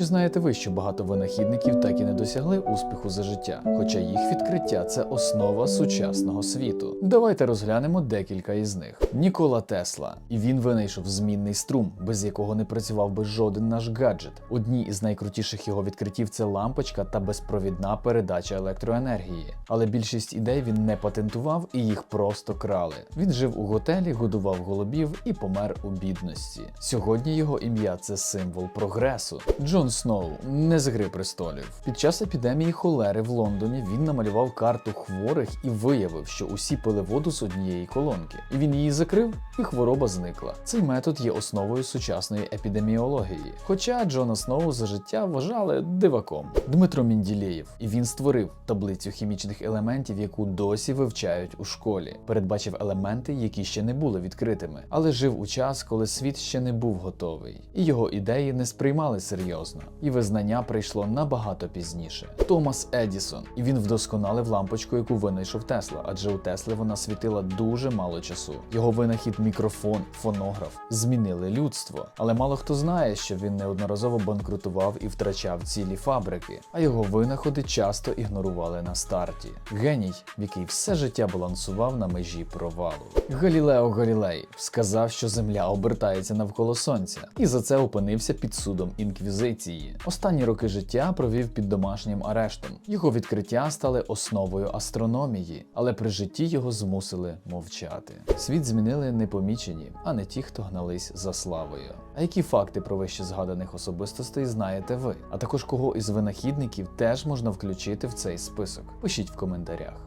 Чи знаєте ви, що багато винахідників так і не досягли успіху за життя, хоча їх відкриття це основа сучасного світу? Давайте розглянемо декілька із них. Нікола Тесла, і він винайшов змінний струм, без якого не працював би жоден наш гаджет. Одні із найкрутіших його відкриттів це лампочка та безпровідна передача електроенергії. Але більшість ідей він не патентував і їх просто крали. Він жив у готелі, годував голубів і помер у бідності. Сьогодні його ім'я це символ прогресу. Джон Сноу не з гри престолів. Під час епідемії холери в Лондоні він намалював карту хворих і виявив, що усі пили воду з однієї колонки. І він її закрив, і хвороба зникла. Цей метод є основою сучасної епідеміології. Хоча Джона Сноу за життя вважали диваком. Дмитро Мінділєєв, і він створив таблицю хімічних елементів, яку досі вивчають у школі. Передбачив елементи, які ще не були відкритими, але жив у час, коли світ ще не був готовий, і його ідеї не сприймали серйозно, і визнання прийшло набагато пізніше. Томас Едісон, і він вдосконалив лампочку, яку винайшов Тесла, адже у Тесли вона світила дуже мало часу. Його винахід мікрофон, фонограф змінили людство. Але мало хто знає, що він неодноразово банкрутував і втрачав цілі фабрики, а його винаходи часто ігнорували на старті. Геній, який все життя балансував на межі провалу. Галілео Галілей сказав, що Земля обертається навколо сонця, і за це опинився під судом інквізиції. Останні роки життя провів під домашнім арештом. Його відкриття стали основою астрономії, але при житті його змусили мовчати. Світ змінили непомічені, а не ті, хто гнались за славою. А які факти про вище згаданих особистостей знаєте ви? А також кого із винахідників теж можна включити в цей список? Пишіть в коментарях.